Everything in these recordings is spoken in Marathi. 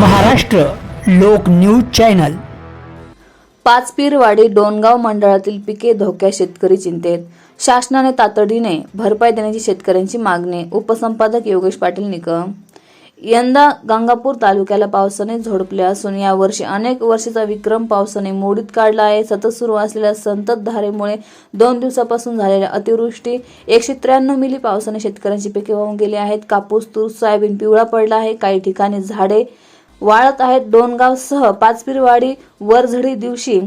महाराष्ट्र लोक न्यूज चॅनल. पाचपीरवाडी डोनगाव मंडळातील पिके धोक्यात शेतकरी चिंतेत. शासनाने तातडीने भरपाई देण्याची शेतकऱ्यांची मागणी उपसंपादक योगेश पाटील निकम. यंदा गंगापूर तालुक्याला पावसाने झोडपले असून यावर्षी अनेक वर्षाचा विक्रम पावसाने मोडीत काढला आहे. सतत सुरू असलेल्या संततधारेमुळे दोन दिवसापासून झालेल्या अतिवृष्टी एकशे त्र्याण्णव मिली पावसाने शेतकऱ्यांची पिके वाहून गेली आहेत. कापूस तूर सोयाबीन पिवळा पडला आहे. काही ठिकाणी झाडे वाळत आहेत डोनगावसह पाचपीरवाडी वरझडी दिवशी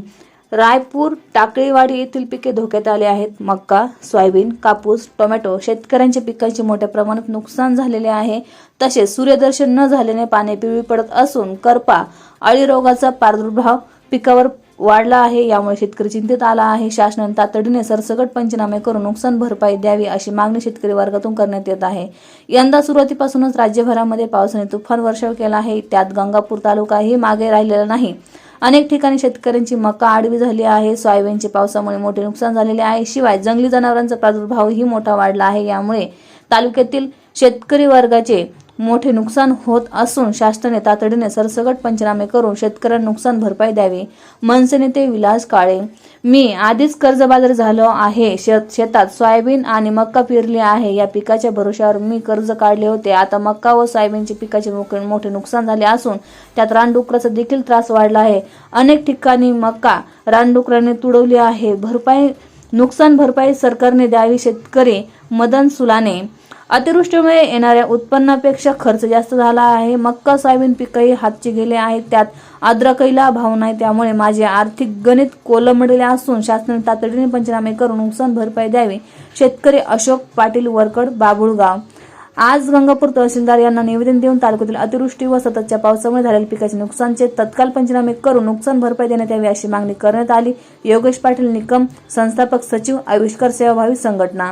रायपूर टाकळीवाडी येथील पिके धोक्यात आले आहेत. मक्का सोयाबीन कापूस टोमॅटो शेतकऱ्यांच्या पिकांचे मोठ्या प्रमाणात नुकसान झालेले आहे. तसेच सूर्यदर्शन न झाल्याने पाने पिवळी पडत असून करपा अळी रोगाचा प्रादुर्भाव पिकावर वाढला आहे. यामुळे शेतकरी चिंतेत आला आहे. शासनाने तातडीने सरसकट पंचनामे करून नुकसान भरपाई द्यावी अशी मागणी शेतकरी वर्गातून करण्यात येत आहे. यंदा सुरुवातीपासूनच राज्यभरामध्ये पावसाने तुफान वर्षाव केला आहे. त्यात गंगापूर तालुकाही मागे राहिलेला नाही. अनेक ठिकाणी शेतकऱ्यांची मका आडवी झाली आहे. सोयाबीनचे पावसामुळे मोठे नुकसान झालेले आहे. शिवाय जंगली जनावरांचा प्रादुर्भावही मोठा वाढला आहे. यामुळे तालुक्यातील शेतकरी वर्गाचे मोठे नुकसान होत असून शासनाने तातडीने सरसकट पंचनामे करून शेतकऱ्यांना नुकसान भरपाई द्यावी. मनसे नेते विलास काळे मी आधीच कर्जबाजार झालो आहे. शेत शेतात सोयाबीन आणि मक्का पेरली आहे. या पिकाच्या भरोशावर मी कर्ज काढले होते. आता मक्का व सोयाबीनचे पिकाचे मोठे मोठे नुकसान झाले असून त्यात रानडुकराचा देखील त्रास वाढला आहे. अनेक ठिकाणी मक्का रानडुकराने तुडवली आहे. भरपाई नुकसान भरपाई सरकारने द्यावी. शेतकरी मदन सुलाने अतिवृष्टीमुळे येणाऱ्या उत्पन्नापेक्षा खर्च जास्त झाला आहे. मक्का सोयाबीन पिकही हातचे गेले आहेत. त्यात अद्रकईला भाव नाही. त्यामुळे माझे आर्थिक गणित कोलमडले असून शासनाने तातडीने पंचनामे करून नुकसान भरपाई द्यावी. शेतकरी अशोक पाटील वरकड बाबुळगाव. आज गंगापूर तहसीलदार यांना निवेदन देऊन तालुक्यातील अतिवृष्टी व सततच्या पावसामुळे झालेल्या पिकाचे नुकसानचे तत्काल पंचनामे करून नुकसान भरपाई देण्यात यावी अशी मागणी करण्यात आली. योगेश पाटील निकम संस्थापक सचिव आविष्कार सेवाभावी संघटना.